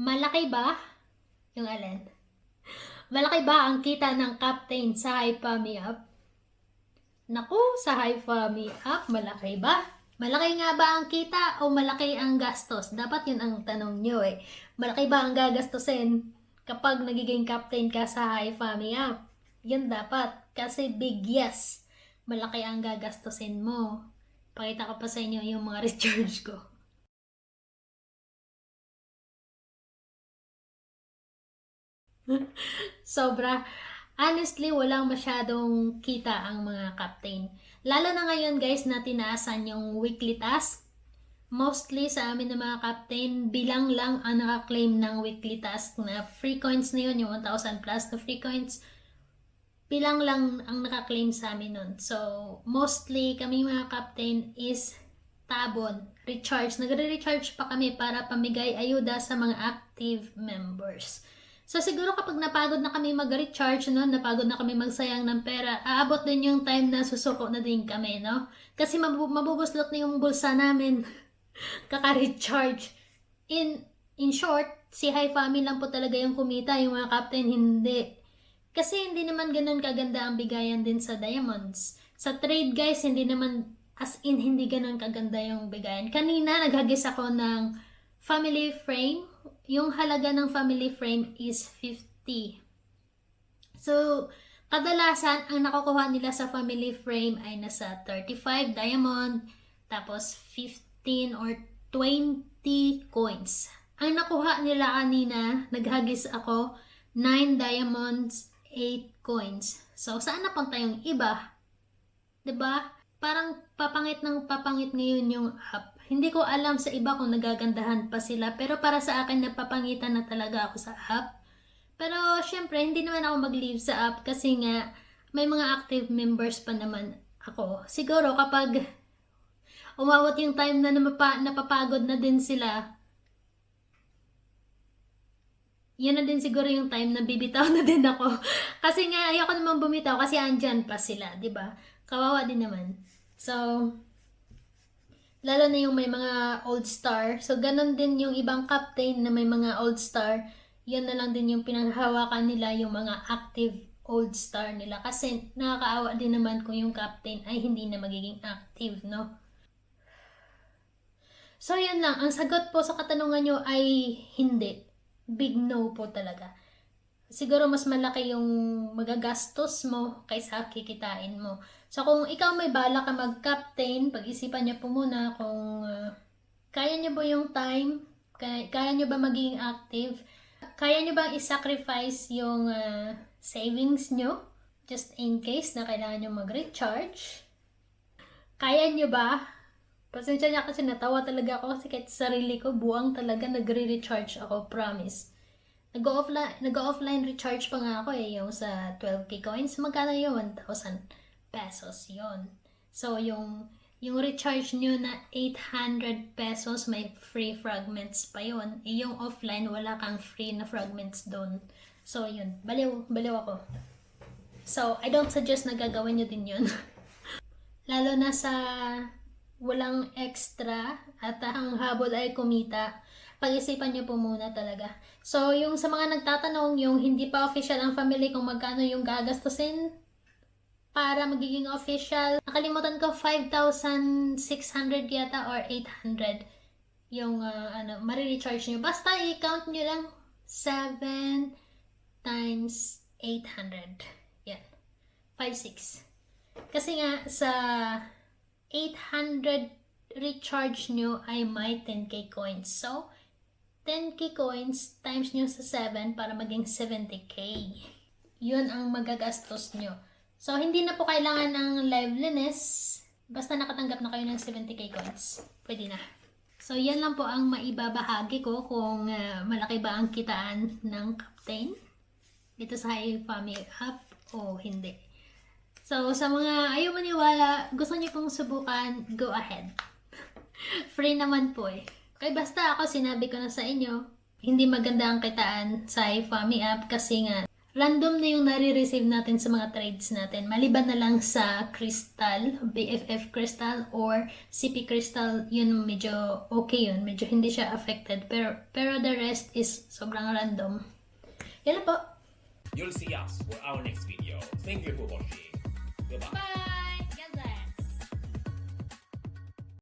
Malaki ba? Yung alin? Malaki ba ang kita ng captain sa Hypami Up? Naku, sa Hypami Up, malaki ba? Malaki nga ba ang kita o malaki ang gastos? Dapat yun ang tanong nyo eh. Malaki ba ang gagastusin kapag nagiging captain ka sa Hypami Up? Yun dapat. Kasi big yes. Malaki ang gagastusin mo. Pakita ko pa sa inyo yung mga recharge ko. Sobra. Honestly, walang masyadong kita ang mga captain. Lalo na ngayon guys na tinaasan yung weekly task. Mostly sa amin ng mga captain, bilang lang ang nakaklaim ng weekly task na free coins na yun, yung 1,000 plus na free coins. Bilang lang ang nakaklaim sa amin nun. So, mostly kami mga captain is tabon, recharge. Nagre-recharge pa kami para pamigay ayuda sa mga active members. So siguro kapag napagod na kami mag-recharge, no, napagod na kami magsayang ng pera, aabot din yung time na susuko na din kami, no? Kasi mabu- mabubuslot na yung bulsa namin. Kaka-recharge. In in short, si High Family lang po talaga yung kumita, yung mga captain hindi. Kasi hindi naman ganun kaganda ang bigayan din sa diamonds. Sa trade guys, hindi naman as in hindi ganun kaganda yung bigayan. Kanina naghagis ako ng family frame. Yung halaga ng family frame is 50. So, kadalasan ang nakukuha nila sa family frame ay nasa 35 diamond, tapos 15 or 20 coins. Ang nakuha nila kanina, naghagis ako 9 diamonds, 8 coins. So, saan napunta yung iba? ba? Parang papangit ng papangit ngayon yung app. Hindi ko alam sa iba kung nagagandahan pa sila, pero para sa akin napapangitan na talaga ako sa app. Pero syempre, hindi naman ako mag-leave sa app kasi nga may mga active members pa naman ako. Siguro kapag umawat yung time na namapa, napapagod na din sila, yan na din siguro yung time na bibitaw na din ako. kasi nga, ayoko naman bumitaw kasi andyan pa sila, di ba? Kawawa din naman. So, lalo na yung may mga old star. So, ganun din yung ibang captain na may mga old star. Yan na lang din yung pinanghawakan nila yung mga active old star nila. Kasi nakakaawa din naman kung yung captain ay hindi na magiging active, no? So, yun lang. Ang sagot po sa katanungan nyo ay hindi. Big no po talaga. Siguro mas malaki yung magagastos mo kaysa kikitain mo. So, kung ikaw may bala ka mag-captain, pag-isipan niyo po muna kung uh, kaya niyo ba yung time, kaya, kaya niyo ba maging active, kaya niyo bang i-sacrifice yung uh, savings niyo just in case na kailangan niyo mag-recharge. Kaya niyo ba? Pasensya niya kasi natawa talaga ako kasi kahit sa sarili ko, buwang talaga nagre-recharge ako, promise. Nag-offline, nag-offline recharge pa nga ako eh, yung sa 12k coins. Magkano yun? 1,000 pesos yon So, yung, yung recharge nyo na 800 pesos, may free fragments pa yon Eh, yung offline, wala kang free na fragments doon. So, yun. Baliw, baliw ako. So, I don't suggest na gagawin nyo din yun. Lalo na sa walang extra at ang habol ay kumita, pag-isipan nyo po muna talaga. So, yung sa mga nagtatanong, yung hindi pa official ang family kung magkano yung gagastusin para magiging official, nakalimutan ko 5,600 yata or 800 yung uh, ano, marirecharge nyo. Basta i-count nyo lang 7 times 800. Yan. 5,6. Kasi nga, sa 800 recharge nyo ay may 10k coins. So, 10k coins times nyo sa 7 para maging 70k. Yun ang magagastos nyo. So, hindi na po kailangan ng liveliness. Basta nakatanggap na kayo ng 70k coins. Pwede na. So, yan lang po ang maibabahagi ko kung uh, malaki ba ang kitaan ng captain dito sa Family App o hindi. So, sa mga ayaw maniwala, gusto niyo pong subukan, go ahead. Free naman po eh. Kaya basta ako sinabi ko na sa inyo, hindi maganda ang kitaan sa iFami app kasi nga random na yung nare-receive natin sa mga trades natin. Maliban na lang sa crystal, BFF crystal or CP crystal, yun medyo okay yun. Medyo hindi siya affected. Pero, pero the rest is sobrang random. Yan po. You'll see us for our next video. Thank you for watching. 拜拜。